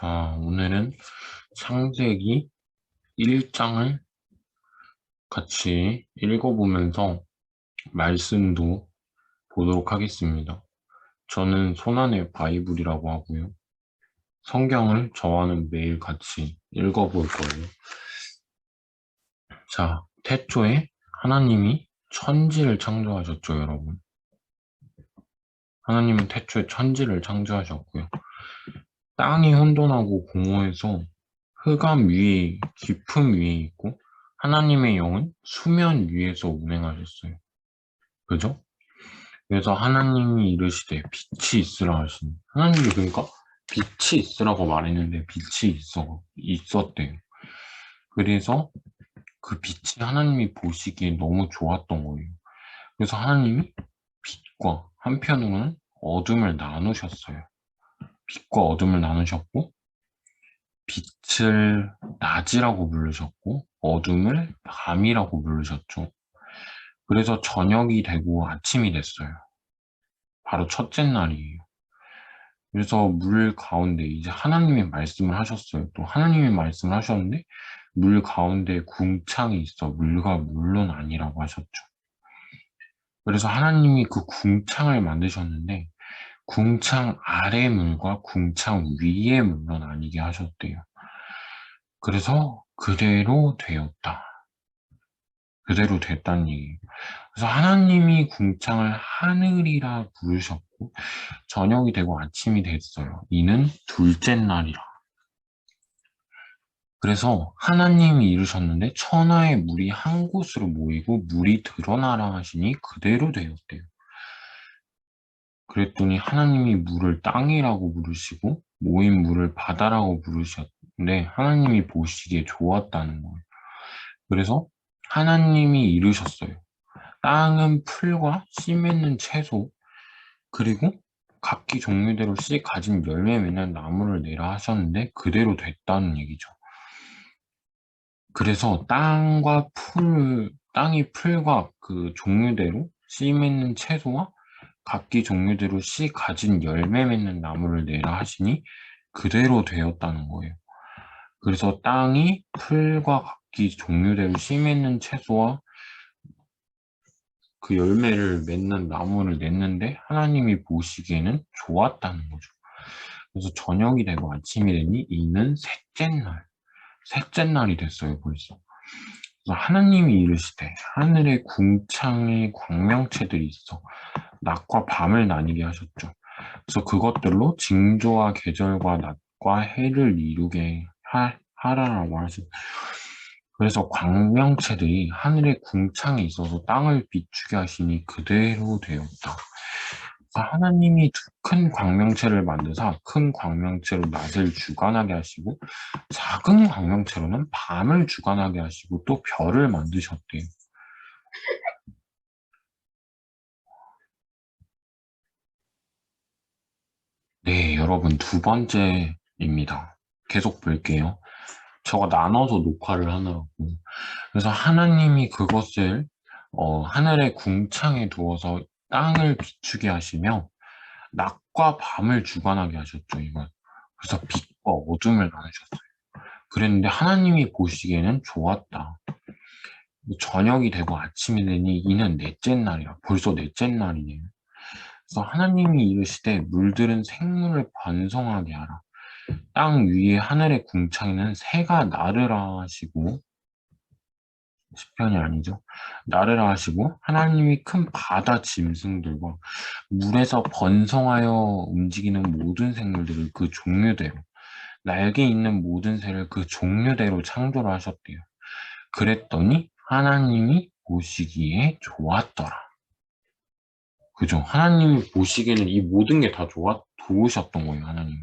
자, 오늘은 창세기 1장을 같이 읽어보면서 말씀도 보도록 하겠습니다. 저는 손안의 바이블이라고 하고요. 성경을 저와는 매일 같이 읽어볼 거예요. 자, 태초에 하나님이 천지를 창조하셨죠, 여러분. 하나님은 태초에 천지를 창조하셨고요. 땅이 혼돈하고 공허해서 흑암 위에 깊음 위에 있고 하나님의 영은 수면 위에서 운행하셨어요. 그죠? 그래서 하나님이 이르시되 빛이 있으라 하시니 하나님이 그러니까 빛이 있으라고 말했는데 빛이 있어 있었대요. 그래서 그 빛이 하나님이 보시기에 너무 좋았던 거예요. 그래서 하나님이 빛과 한편으로는 어둠을 나누셨어요. 빛과 어둠을 나누셨고 빛을 낮이라고 부르셨고 어둠을 밤이라고 부르셨죠. 그래서 저녁이 되고 아침이 됐어요. 바로 첫째 날이에요. 그래서 물 가운데 이제 하나님이 말씀을 하셨어요. 또 하나님이 말씀을 하셨는데 물 가운데 궁창이 있어 물과 물론 아니라고 하셨죠. 그래서 하나님이 그 궁창을 만드셨는데 궁창 아래 물과 궁창 위의 물론 아니게 하셨대요. 그래서 그대로 되었다. 그대로 됐다는 얘기예요. 그래서 하나님이 궁창을 하늘이라 부르셨고 저녁이 되고 아침이 됐어요. 이는 둘째 날이라. 그래서 하나님이 이루셨는데 천하의 물이 한 곳으로 모이고 물이 드러나라 하시니 그대로 되었대요. 그랬더니 하나님이 물을 땅이라고 부르시고 모인 물을 바다라고 부르셨는데 하나님이 보시기에 좋았다는 거예요. 그래서 하나님이 이루셨어요. 땅은 풀과 씨 맺는 채소 그리고 각기 종류대로 씨 가진 열매 맺는 나무를 내라 하셨는데 그대로 됐다는 얘기죠. 그래서 땅과 풀, 땅이 풀과 그 종류대로 씨 맺는 채소와 각기 종류대로 씨 가진 열매 맺는 나무를 내라 하시니 그대로 되었다는 거예요. 그래서 땅이 풀과 각기 종류대로 씨 맺는 채소와 그 열매를 맺는 나무를 냈는데 하나님이 보시기에는 좋았다는 거죠. 그래서 저녁이 되고 아침이 되니 이는 셋째 날, 셋째 날이 됐어요 벌써. 하나님이 이르시되 하늘의 궁창의 광명체들이 있어 낮과 밤을 나뉘게 하셨죠. 그래서 그것들로 징조와 계절과 낮과 해를 이루게 하, 하라라고 하셨 그래서 광명체들이 하늘의 궁창에 있어서 땅을 비추게 하시니 그대로 되었다. 하나님이 두큰 광명체를 만드사 큰 광명체로 낮을 주관하게 하시고 작은 광명체로는 밤을 주관하게 하시고 또 별을 만드셨대요. 네, 여러분 두 번째입니다. 계속 볼게요. 저가 나눠서 녹화를 하느라고. 그래서 하나님이 그것을 어, 하늘의 궁창에 두어서 땅을 비추게 하시며 낮과 밤을 주관하게 하셨죠, 이건. 그래서 빛과 어둠을 나누셨어요. 그랬는데 하나님이 보시기에는 좋았다. 저녁이 되고 아침이 되니 이는 넷째 날이라. 벌써 넷째 날이네요. 그래서 하나님이 이르시되 물들은 생물을 번성하게 하라. 땅 위에 하늘의 궁창에는 새가 나르라 하시고 시편이 아니죠. 나르라 하시고 하나님이 큰 바다 짐승들과 물에서 번성하여 움직이는 모든 생물들을 그 종류대로 날개 있는 모든 새를 그 종류대로 창조를 하셨대요. 그랬더니 하나님이 보시기에 좋았더라. 그죠? 하나님이 보시기에는 이 모든 게 다 좋아, 좋으셨던 거예요, 하나님.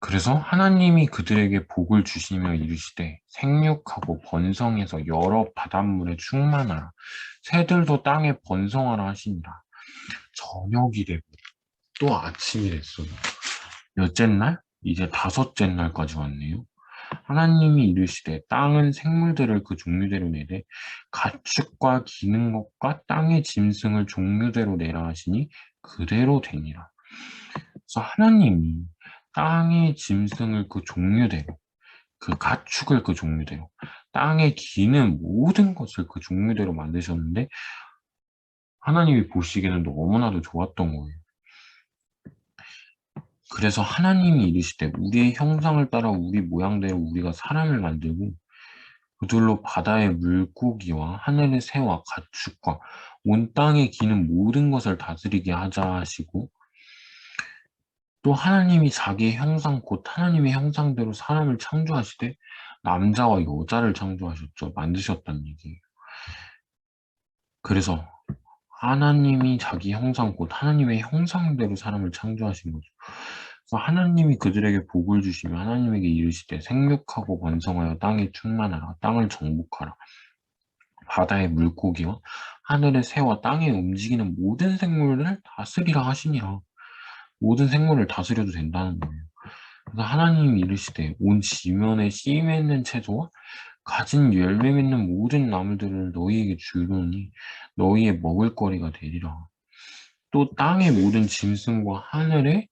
그래서 하나님이 그들에게 복을 주시며 이르시되 생육하고 번성해서 여러 바닷물에 충만하라 새들도 땅에 번성하라 하시니라 저녁이 되고 또 아침이 됐어요 몇째 날? 이제 다섯째 날까지 왔네요 하나님이 이르시되 땅은 생물들을 그 종류대로 내되 가축과 기는 것과 땅의 짐승을 종류대로 내라 하시니 그대로 되니라 그래서 하나님이 땅의 짐승을 그 종류대로, 그 가축을 그 종류대로, 땅에 기는 모든 것을 그 종류대로 만드셨는데, 하나님이 보시기에는 너무나도 좋았던 거예요. 그래서 하나님이 이르시되 우리의 형상을 따라 우리 모양대로 우리가 사람을 만들고 그들로 바다의 물고기와 하늘의 새와 가축과 온 땅에 기는 모든 것을 다스리게 하자 하시고 또 하나님이 자기의 형상 곧 하나님의 형상대로 사람을 창조하시되 남자와 여자를 창조하셨죠. 만드셨다는 얘기예요. 그래서 하나님이 자기 형상 곧 하나님의 형상대로 사람을 창조하신 거죠. 그래서 하나님이 그들에게 복을 주시며 하나님에게 이르시되 생육하고 번성하여 땅에 충만하라 땅을 정복하라 바다의 물고기와 하늘의 새와 땅에 움직이는 모든 생물을 다스리라 하시니라 모든 생물을 다스려도 된다는 거예요. 그래서 하나님이 이르시되 온 지면에 씨 맺는 채소와 가진 열매 맺는 모든 나무들을 너희에게 주노니 너희의 먹을거리가 되리라. 또 땅의 모든 짐승과 하늘의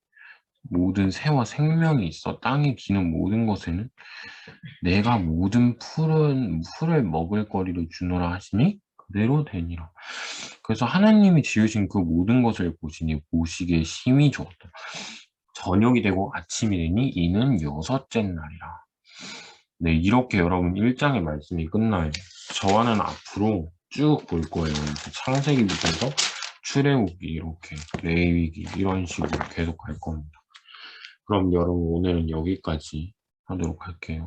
모든 새와 생명이 있어 땅에 기는 모든 것에는 내가 모든 풀은 풀을 먹을 거리로 주노라 하시니 그대로 되니라. 그래서 하나님이 지으신 그 모든 것을 보시니 보시기에 심히 좋았다. 저녁이 되고 아침이 되니 이는 여섯째 날이라. 네, 이렇게 여러분 1장의 말씀이 끝나요. 저와는 앞으로 쭉 볼 거예요. 이렇게 창세기부터 해서 출애굽기 이렇게 레위기 이런 식으로 계속 갈 겁니다. 그럼 여러분 오늘은 여기까지 하도록 할게요.